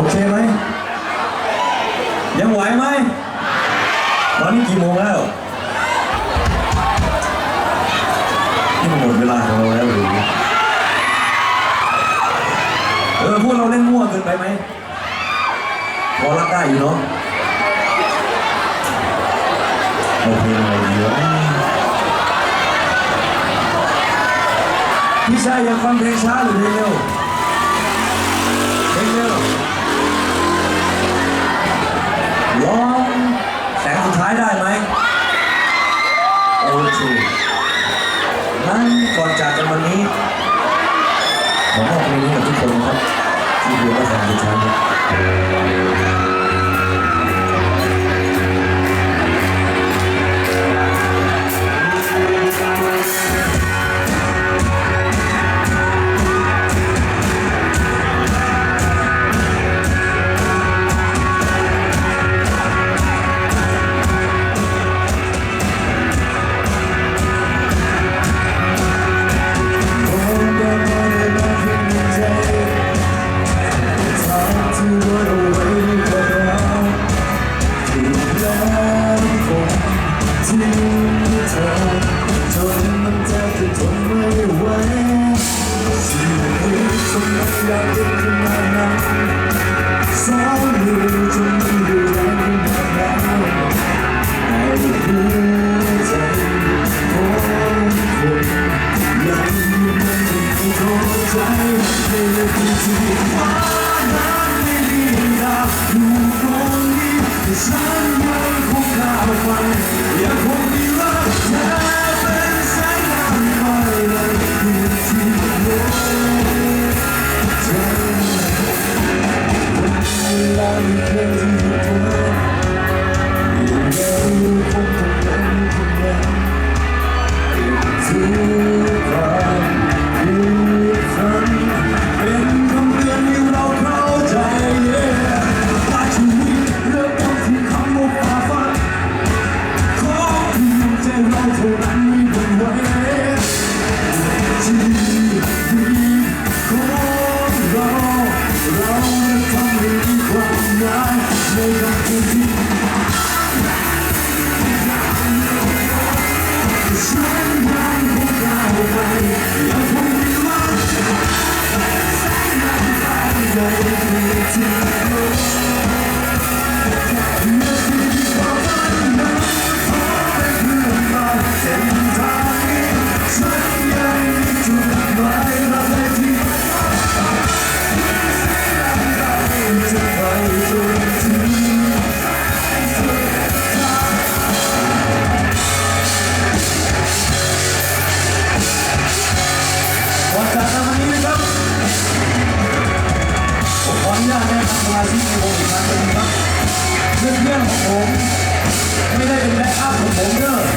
โอเคไหม ยังไหวไหมตอนนี้กี่โมงแล้วนี่หมดเวลาของเราแล้วหรือเออพวกเราเล่นมั่วเกินไปไหมพอรับได้อยู่เนาะโอเคเลยเยอะพี่ชายอยากฟังเพลงช้าหรือเพลงเร็ว Alma, าที่มีวงการเป็นครับเพื่อนๆของผม ไม่ได้เป็นแบ็คอัพของผมเด้อ